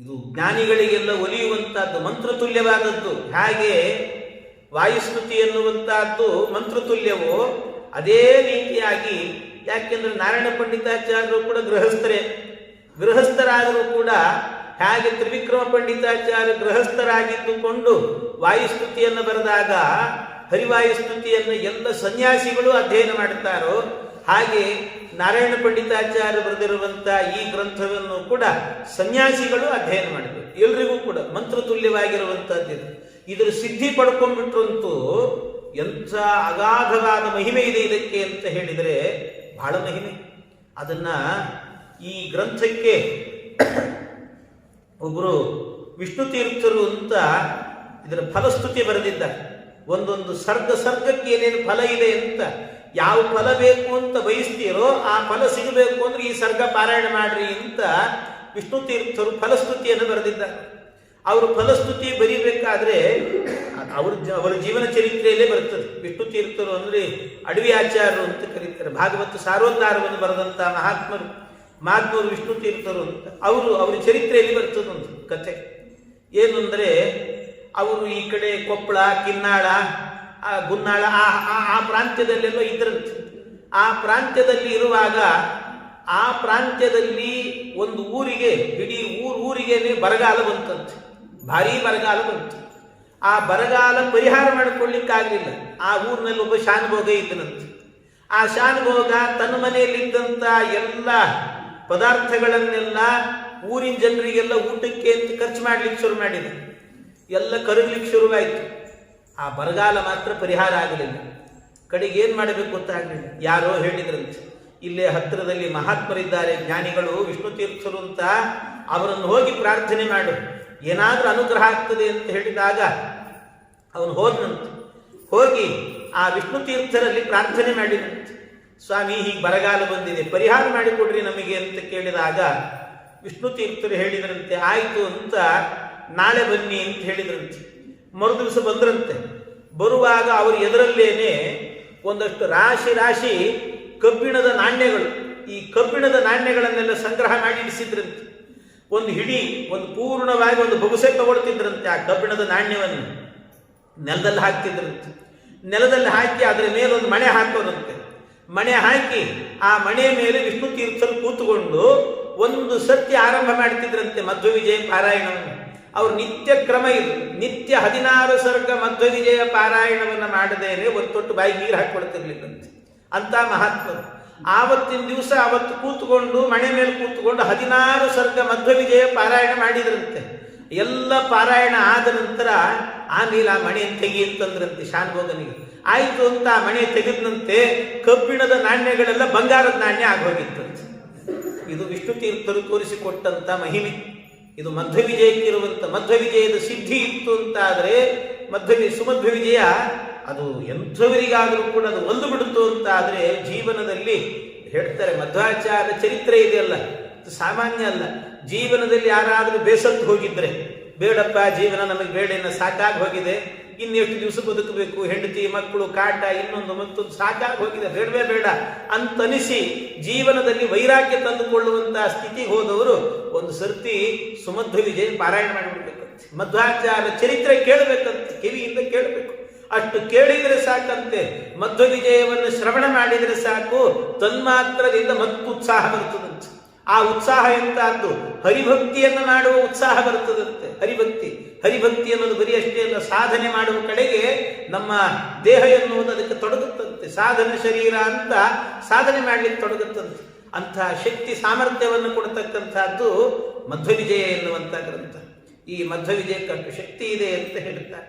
ಇದು ಜ್ಞಾನಿಗಳಿಗೆಲ್ಲ ಒಲಿಯುವಂತಹದ್ದು ಮಂತ್ರತುಲ್ಯವಾದದ್ದು. ಹಾಗೆ ವಾಯುಸ್ತುತಿ ಎನ್ನುವಂತಹದ್ದು ಮಂತ್ರತುಲ್ಯವೋ ಅದೇ ರೀತಿಯಾಗಿ, ಯಾಕೆಂದ್ರೆ ನಾರಾಯಣ ಪಂಡಿತಾಚಾರ್ಯರು ಕೂಡ ಗೃಹಸ್ಥರೇ. ಗೃಹಸ್ಥರಾದರೂ ಕೂಡ ಹಾಗೆ ತ್ರಿವಿಕ್ರಮ ಪಂಡಿತಾಚಾರ್ಯ ಗೃಹಸ್ಥರಾಗಿದ್ದುಕೊಂಡು ವಾಯುಸ್ತುತಿಯನ್ನು ಬರೆದಾಗ, ಹರಿವಾಯುಸ್ತುತಿಯನ್ನು ಎಲ್ಲ ಸನ್ಯಾಸಿಗಳು ಅಧ್ಯಯನ ಮಾಡುತ್ತಾರೋ ಹಾಗೆ ನಾರಾಯಣ ಪಂಡಿತಾಚಾರ್ಯ ಬರೆದಿರುವಂತಹ ಈ ಗ್ರಂಥವನ್ನು ಕೂಡ ಸನ್ಯಾಸಿಗಳು ಅಧ್ಯಯನ ಮಾಡಿದರು. ಎಲ್ರಿಗೂ ಕೂಡ ಮಂತ್ರತುಲ್ಯವಾಗಿರುವಂತಹದ್ದು ಇದು. ಇದರ ಸಿದ್ಧಿ ಪಡ್ಕೊಂಡ್ಬಿಟ್ರಂತೂ ಎಂಥ ಅಗಾಧವಾದ ಮಹಿಮೆ ಇದೆ ಇದಕ್ಕೆ ಅಂತ ಹೇಳಿದರೆ ಬಹಳ ಮಹಿಮೆ. ಅದನ್ನ ಈ ಗ್ರಂಥಕ್ಕೆ ಒಬ್ಬರು ವಿಷ್ಣು ತೀರ್ಥರು ಅಂತ ಇದರ ಫಲಸ್ತುತಿ ಬರೆದಿದ್ದಾರೆ. ಒಂದೊಂದು ಸರ್ಗ ಸರ್ಗಕ್ಕೆ ಏನೇನು ಫಲ ಇದೆ ಅಂತ ಯಾವ ಫಲ ಬೇಕು ಅಂತ ಬಯಸ್ತೀರೋ ಆ ಫಲ ಸಿಗಬೇಕು ಅಂದ್ರೆ ಈ ಸರ್ಗ ಪಾರಾಯಣ ಮಾಡ್ರಿ ಅಂತ ವಿಷ್ಣು ತೀರ್ಥರು ಫಲಸ್ತುತಿಯನ್ನು ಬರೆದಿದ್ದಾರೆ. ಅವರು ಫಲಸ್ತುತಿ ಬರೀಬೇಕಾದ್ರೆ ಅವ್ರ ಅವರ ಜೀವನ ಚರಿತ್ರೆಯಲ್ಲೇ ಬರ್ತದೆ. ವಿಷ್ಣು ತೀರ್ಥರು ಅಂದ್ರೆ ಅಡವಿ ಆಚಾರ್ಯರು ಅಂತ ಕರೀತಾರೆ. ಭಾಗವತ ಸಾರೋದ್ಧಾರವನ್ನು ಬರೆದಂತ ಮಹಾತ್ಮರು ಮಹಾತ್ಮರು ವಿಷ್ಣು ತೀರ್ಥರು ಅಂತ. ಅವರು ಅವರ ಚರಿತ್ರೆಯಲ್ಲಿ ಬರ್ತದೆ ಒಂದು ಕಥೆ ಏನು ಅವರು ಈ ಕಡೆ ಕೊಪ್ಪಳ, ಕಿನ್ನಾಳ ಆ ಗುನ್ನಾಳ, ಆ, ಆ- ಪ್ರಾಂತ್ಯದಲ್ಲೆಲ್ಲೋ ಇದ್ರಂತೆ ಆ ಪ್ರಾಂತ್ಯದಲ್ಲಿ ಇರುವಾಗ, ಆ ಪ್ರಾಂತ್ಯದಲ್ಲಿ ಒಂದು ಊರಿಗೆ, ಇಡೀ ಊರು ಊರಿಗೇನೆ ಬರಗಾಲ ಬಂತಂತೆ. ಭಾರೀ ಬರಗಾಲ ಬಂತು. ಆ ಬರಗಾಲ ಪರಿಹಾರ ಮಾಡಿಕೊಳ್ಳಿಕ್ಕಾಗಲಿಲ್ಲ ಆ ಊರಿನಲ್ಲಿ ಒಬ್ಬ ಶಾನುಭೋಗ ಇದ್ದನಂತೆ. ಆ ಶಾನುಭೋಗ ತನ್ನ ಮನೆಯಲ್ಲಿದ್ದಂಥ ಎಲ್ಲ ಪದಾರ್ಥಗಳನ್ನೆಲ್ಲ ಊರಿನ ಜನರಿಗೆಲ್ಲ ಊಟಕ್ಕೆ ಅಂತ ಖರ್ಚು ಮಾಡ್ಲಿಕ್ಕೆ ಶುರು ಮಾಡಿದ. ಎಲ್ಲ ಕರಗಲಿಕ್ಕೆ ಶುರುವಾಯಿತು. ಆ ಬರಗಾಲ ಮಾತ್ರ ಪರಿಹಾರ ಆಗಲಿಲ್ಲ. ಕಡೆಗೆ ಏನು ಮಾಡಬೇಕು ಗೊತ್ತಾಗಲಿಲ್ಲ ಯಾರೋ ಹೇಳಿದ್ರಂತೆ ಇಲ್ಲೇ ಹತ್ತಿರದಲ್ಲಿ ಮಹಾತ್ಮರಿದ್ದಾರೆ ಜ್ಞಾನಿಗಳು, ವಿಷ್ಣು ತೀರ್ಥರು ಅಂತ ಅವರನ್ನು ಹೋಗಿ ಪ್ರಾರ್ಥನೆ ಮಾಡು. ಏನಾದರೂ ಅನುಗ್ರಹ ಆಗ್ತದೆ ಅಂತ ಹೇಳಿದಾಗ ಅವನು ಹೋದನಂತೆ. ಹೋಗಿ ಆ ವಿಷ್ಣು ತೀರ್ಥರಲ್ಲಿ ಪ್ರಾರ್ಥನೆ ಮಾಡಿದಂತೆ. ಸ್ವಾಮಿ, ಹೀಗೆ ಬರಗಾಲ ಬಂದಿದೆ, ಪರಿಹಾರ ಮಾಡಿಕೊಡ್ರಿ ನಮಗೆ ಅಂತ ಕೇಳಿದಾಗ ವಿಷ್ಣು ತೀರ್ಥರು ಹೇಳಿದ್ರಂತೆ, ಆಯಿತು ಅಂತ ನಾಳೆ ಬನ್ನಿ ಅಂತ ಹೇಳಿದ್ರಂತೆ. ಮರು ದಿವಸ ಬಂದ್ರಂತೆ. ಬರುವಾಗ ಅವರು ಎದರಲ್ಲೇನೆ ಒಂದಷ್ಟು ರಾಶಿ ರಾಶಿ ಕಬ್ಬಿಣದ ನಾಣ್ಯಗಳು. ಈ ಕಬ್ಬಿಣದ ನಾಣ್ಯಗಳನ್ನೆಲ್ಲ ಸಂಗ್ರಹ ಮಾಡಿ ಇಡಿಸಿದ್ರಂತೆ. ಒಂದು ಹಿಡಿ, ಒಂದು ಪೂರ್ಣವಾಗಿ ಒಂದು ಬೊಗಸೆ ತಗೊಳ್ತಿದ್ರಂತೆ ಆ ಕಬ್ಬಿಣದ ನಾಣ್ಯವನ್ನು. ನೆಲದಲ್ಲಿ ಹಾಕ್ತಿದ್ರಂತೆ. ನೆಲದಲ್ಲಿ ಹಾಕಿ ಅದರ ಮೇಲೆ ಒಂದು ಮಣೆ ಹಾಕೋದಂತೆ. ಮಣೆ ಹಾಕಿ ಆ ಮಣೆ ಮೇಲೆ ವಿಷ್ಣು ತೀರ್ಥರು ಕೂತುಕೊಂಡು ಒಂದು ಸತ್ಯ ಆರಂಭ ಮಾಡ್ತಿದ್ರಂತೆ ಮಧ್ವ ವಿಜಯ ಪಾರಾಯಣವನ್ನು. ಅವ್ರು ನಿತ್ಯ ಕ್ರಮ ಇದು. ನಿತ್ಯ ಹದಿನಾರು ಸರ್ಗ ಮಧ್ವ ವಿಜಯ ಪಾರಾಯಣವನ್ನು ಮಾಡದೇನೆ ಒತ್ತೊಟ್ಟು ತೊಟ್ಟು ಬಾಯಿ ನೀರು ಹಾಕೊಳ್ತಿರ್ಲಿಕ್ಕಂತೆ ಅಂತ ಮಹಾತ್ಮರು. ಆವತ್ತಿನ ದಿವಸ ಅವತ್ತು ಕೂತ್ಕೊಂಡು, ಮಣೆ ಮೇಲೆ ಕೂತ್ಕೊಂಡು ಹದಿನಾರು ಸರ್ಗ ಮಧ್ವ ವಿಜಯ ಪಾರಾಯಣ ಮಾಡಿದ್ರಂತೆ. ಎಲ್ಲ ಪಾರಾಯಣ ಆದ ನಂತರ ಆಮೇಲೆ ಆ ಮಣೆ ತೆಗಿ ಅಂತಂದ್ರಂತೆ ಶಾನ್ಭೋಗನಿಗೆ. ಆಯಿತು ಅಂತ ಆ ಮಣೆ ತೆಗೆದಂತೆ ಕಬ್ಬಿಣದ ನಾಣ್ಯಗಳೆಲ್ಲ ಬಂಗಾರದ ನಾಣ್ಯ ಆಗೋಗಿತ್ತಂತೆ. ಇದು ವಿಷ್ಣು ತೀರ್ಥರು ತೋರಿಸಿಕೊಟ್ಟಂತ ಮಹಿಮೆ. ಇದು ಮಧ್ವ ವಿಜಯಕ್ಕಿರುವಂತ ಮಧ್ಯ ವಿಜಯದ ಸಿದ್ಧಿ ಇತ್ತು ಅಂತ ಆದರೆ ಮಧ್ವ ಸುಮಧ್ವ ವಿಜಯ ಅದು ಎಂಥವರಿಗಾದರೂ ಕೂಡ ಅದು ಒಂದು ಬಿಡುತ್ತು ಅಂತ ಆದ್ರೆ ಜೀವನದಲ್ಲಿ, ಹೇಳ್ತಾರೆ ಮಧ್ವಾಚಾರ ಚರಿತ್ರೆ ಇದೆಯಲ್ಲ, ಇದು ಸಾಮಾನ್ಯ ಅಲ್ಲ. ಜೀವನದಲ್ಲಿ ಯಾರಾದರೂ ಬೇಸತ್ತು ಹೋಗಿದ್ರೆ ಬೇಡಪ್ಪ, ಜೀವನ ನಮಗೆ ಬೇಡ ಸಾಕಾಗಿ ಹೋಗಿದೆ. ಇನ್ನೆಷ್ಟು ದಿವಸ ಬದುಕಬೇಕು, ಹೆಂಡತಿ, ಮಕ್ಕಳು, ಕಾಟ, ಇನ್ನೊಂದು ಮತ್ತೊಂದು ಸಾಕಾಗಿ ಹೋಗಿದೆ. ಬೇಡವೇ ಬೇಡ. ಅಂತನಿಸಿ ಜೀವನದಲ್ಲಿ ವೈರಾಗ್ಯ ತಂದುಕೊಳ್ಳುವಂತಹ ಸ್ಥಿತಿ ಹೋದವರು ಒಂದು ಸರ್ತಿ ಸುಮಧ್ವ ವಿಜಯ ಪಾರಾಯಣ ಮಾಡಿಬಿಡ್ಬೇಕಂತೆ. ಮಧ್ವಾಚಾರ ಚರಿತ್ರೆ ಕೇಳಬೇಕಂತೆ, ಕಿವಿಯಿಂದ ಕೇಳಬೇಕು. ಅಷ್ಟು ಕೇಳಿದರೆ ಸಾಕಂತೆ. ಮಧ್ವ ವಿಜಯವನ್ನು ಶ್ರವಣ ಮಾಡಿದರೆ ಸಾಕು. ತನ್ಮಾತ್ರದಿಂದ ಮತ್ತು ಉತ್ಸಾಹ ಬರುತ್ತದಂತೆ. ಆ ಉತ್ಸಾಹ ಎಂತಹದ್ದು ಹರಿಭಕ್ತಿಯನ್ನು ಮಾಡುವ ಉತ್ಸಾಹ ಬರುತ್ತದಂತೆ. ಹರಿಭಕ್ತಿ. ಹರಿಭಕ್ತಿ ಅನ್ನೋದು ಬರೀ ಅಷ್ಟೇ ಅಲ್ಲ, ಸಾಧನೆ ಮಾಡುವ ಕಡೆಗೆ ನಮ್ಮ ದೇಹ ಎನ್ನುವುದು ಅದಕ್ಕೆ ತೊಡಗುತ್ತಂತೆ. ಸಾಧನ ಶರೀರ ಅಂತ ಸಾಧನೆ ಮಾಡಲಿಕ್ಕೆ ತೊಡಗುತ್ತಂತೆ. ಅಂತಹ ಶಕ್ತಿ ಸಾಮರ್ಥ್ಯವನ್ನು ಕೊಡತಕ್ಕಂಥದ್ದು ಮಧ್ವ ವಿಜಯ ಎನ್ನುವಂತ ಗ್ರಂಥ. ಈ ಮಧ್ವ ವಿಜಯಕ್ಕಷ್ಟು ಶಕ್ತಿ ಇದೆ ಅಂತ ಹೇಳುತ್ತಾರೆ